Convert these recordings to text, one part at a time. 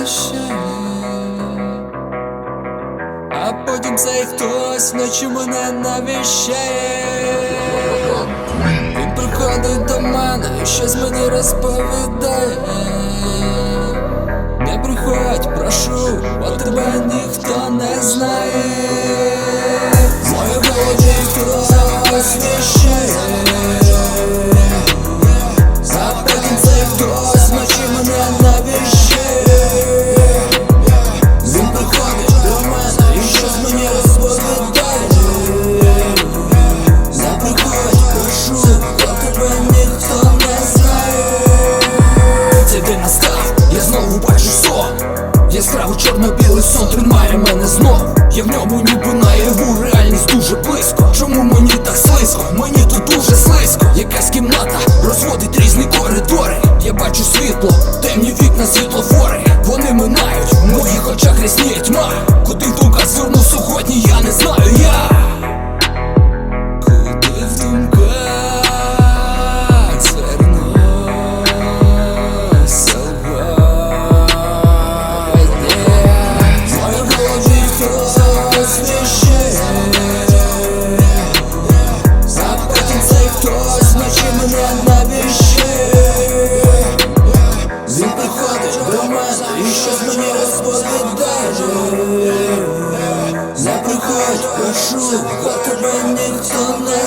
навіщає, а потім цей хтось ночі мене навіщає. Він приходить до мене щось мені розповідає. Не приходь, прошу, бо тебе чорно-білий сон тримає мене знов Я в ньому ніби наяву, реальність дуже близько. Чому мені так слизько? Мені тут дуже слизько. Якась кімната розводить різні коридори. Я бачу світло, темні вікна, світлофори. Вони минають, в моїх очах рясніє тьма Приходь, прошу, бо тебе ніхто не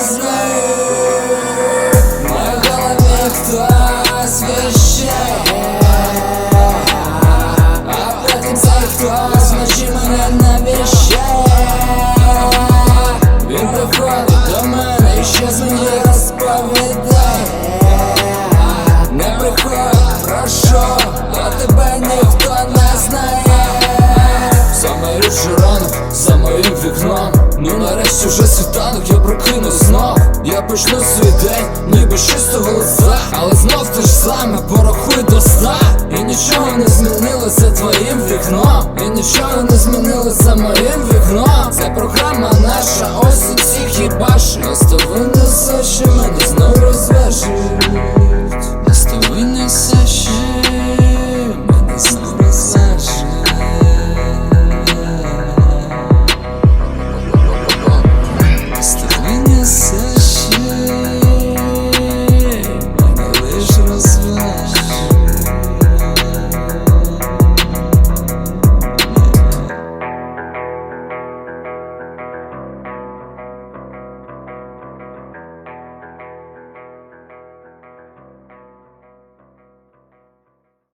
В моїй голові хтось віщає А до мене і мені розповідає. Не приходь, тебе не Ну нарешті вже світанок, я прокинусь знов. Я почну свій день, ніби з чистого лица Але знов те ж саме, порахуй до ста. І нічого не змінилося твоїм вікном. І нічого не змінилося моїм вікном. Це програма наша, ось і всі хіба що